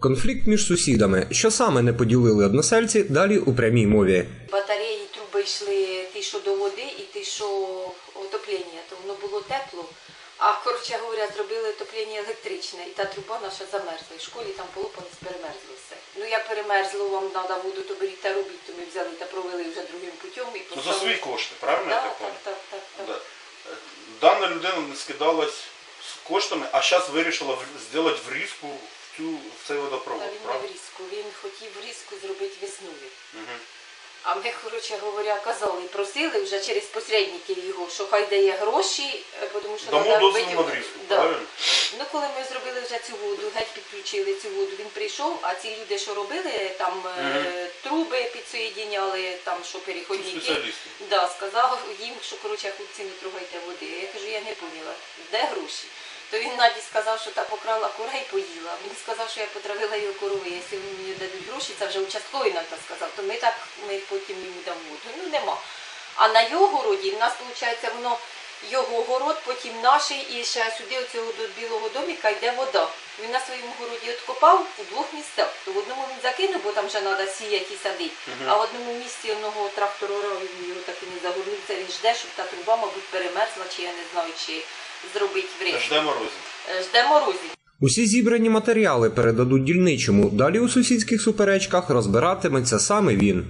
Конфлікт між сусідами, що саме не поділили односельці, далі у прямій мові. Батареї труби йшли ті, що до води, і ті, що отоплення, то воно було тепло. А коротше говоря, зробили отоплення електричне, і та труба наша замерзла. І в школі там полопалось, перемерзло все. Ну я перемерзло, вам треба воду, то беріть та робіть, то ми взяли та провели вже другим путем і Ну, за свої кошти, правильно я Так, так так, так. Да. Дана людина не скидалась з коштами, а зараз вирішила в- зробити врізку в, цю, в цей водопровод, Та він не в різку, він хотів різку зробити весною. Мгм. А ми, коротше говоря, казали, просили вже через посередників його, що хай дає гроші, е, тому що Дамо треба дозвіл на врізку, Да. правильно? Ну, коли ми зробили вже цю воду, геть підключили цю воду, він прийшов, а ці люди, що робили, там е, Мгм. труби підсоєдіняли, там що переходники, Спеціалісти. да, сказав їм, що коротше, хлопці, не трогайте води. Я кажу, я не поняла, де гроші? То він Наді сказав, що та покрала курей поїла. Він сказав, що я потравила його корови. Якщо вони мені дадуть гроші, це вже участковий нам так сказав, то ми так ми потім йому дамо. Ну нема. А на його городі в нас виходить воно його город, потім наш, і ще сюди оцього до білого доміка йде вода. Він на своєму городі откопав у двох місцях. То в одному він закинув, бо там вже треба сіяти і садити. А в одному місці одного трактора він його так і не загорнувся. Він жде, щоб та труба, мабуть, перемерзла, чи я не знаю, чи зробить в Жде Ждемо Е, Жде морозів. Усі зібрані матеріали передадуть дільничому. Далі у сусідських суперечках розбиратиметься саме він.